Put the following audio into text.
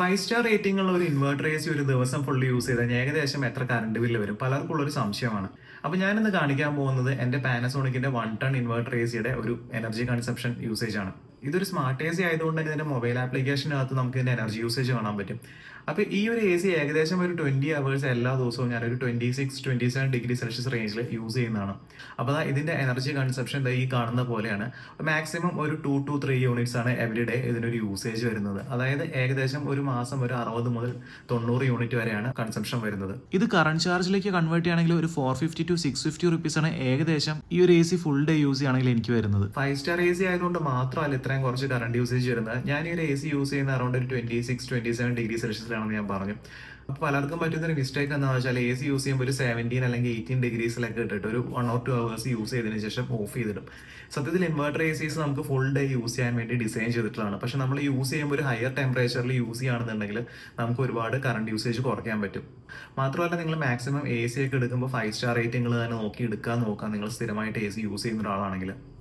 Five star rating ഉള്ള ഒരു inverter A C ഒരു ദിവസം ഫുള്ള് യൂസ് ചെയ്താൽ ഏകദേശം എത്ര കറണ്ട് ബില്ല് വരും? പലർക്കും ഉള്ളൊരു സംശയമാണ്. അപ്പോൾ ഞാനിന്ന് കാണിക്കാൻ പോകുന്നത് എന്റെ പാനസോണിക്കിന്റെ one ton inverter A C ഒരു എനർജി കൺസപ്ഷൻ യൂസേജ് ആണ്. ഇതൊരു സ്മാർട്ട് എ സി ആയതുകൊണ്ട് തന്നെ ഇതിന്റെ മൊബൈൽ ആപ്ലിക്കേഷനകത്ത് നമുക്ക് ഇതിന്റെ എനർജി യൂസേജ് കാണാൻ പറ്റും. അപ്പോൾ ഈ ഒരു എ സി ഏകദേശം ഒരു ട്വന്റി അവേഴ്സ് എല്ലാ ദിവസവും ഞാൻ ഒരു twenty six twenty seven degree Celsius റേഞ്ചിൽ യൂസ് ചെയ്യുന്നതാണ് അപ്പോൾ ഇതിന്റെ എനർജി കൺസപ്ഷൻ ഈ കാണുന്ന പോലെയാണ്. മാക്സിമം ഒരു ടു ടു ത്രീ യൂണിറ്റ്സ് ആണ് എവറി ഡേ ഇതിനൊരു യൂസേജ് വരുന്നത്. അതായത് ഏകദേശം ഒരു മാസം ഒരു അറുപത് മുതൽ തൊണ്ണൂറ് യൂണിറ്റ് വരെയാണ് കൺസംഷൻ വരുന്നത്. ഇത് കറണ്ട് ചാർജിലേക്ക് കൺവേർട്ട് ചെയ്യുകയാണെങ്കിൽ ഒരു four fifty two six fifty rupees ആണ് ഏകദേശം ഈ ഒരു A C full day use ചെയ്യുകയാണെങ്കിൽ എനിക്ക് വരുന്നത്. ഫൈവ് സ്റ്റാർ എ സി ആയതുകൊണ്ട് മാത്രമല്ല ഇത്രയും കുറച്ച് കറണ്ട് യൂസേജ് വരുന്നത്. ഞാൻ ഈ ഒരു എ സി യൂസ് ചെയ്യുന്ന അറൗണ്ട് ഒരു twenty six twenty seven degree സെൽഷ്യസിലാണെന്ന് ഞാൻ പറഞ്ഞു. അപ്പോൾ പലർക്കും പറ്റുന്ന ഒരു മിസ്റ്റേക്ക് എന്താണെന്ന് വെച്ചാൽ എ സി യൂസ് ചെയ്യുമ്പോൾ ഒരു സെവന്റീൻ അല്ലെങ്കിൽ എയ്റ്റീൻ ഡിഗ്രീസിലൊക്കെ ഇട്ടിട്ട് ഒരു one or two hours use ചെയ്തതിന് ശേഷം ഓഫ് ചെയ്തിടും. സത്യത്തിൽ ഇൻവെർട്ടർ എ സീസ് നമുക്ക് ഫുൾ ഡേ യൂസ് ചെയ്യാൻ വേണ്ടി ഡിസൈൻ ചെയ്തിട്ടുള്ളതാണ്. പക്ഷെ നമ്മൾ യൂസ് ചെയ്യുമ്പോൾ ഒരു ഹയർ ടെമ്പറേച്ചറിൽ യൂസ് ചെയ്യുകയാണെന്നുണ്ടെങ്കിൽ നമുക്ക് ഒരുപാട് കറണ്ട് യൂസേജ് കുറയ്ക്കാൻ പറ്റും. മാത്രമല്ല നിങ്ങൾ മാക്സിമം എ സി ഒക്കെ എടുക്കുമ്പോൾ ഫൈവ് സ്റ്റാർ റേറ്റിംഗ് തന്നെ നോക്കി എടുക്കാൻ നോക്കാം നിങ്ങൾ സ്ഥിരമായിട്ട് എ സി യൂസ് ചെയ്യുന്ന ഒരാളാണെങ്കിൽ.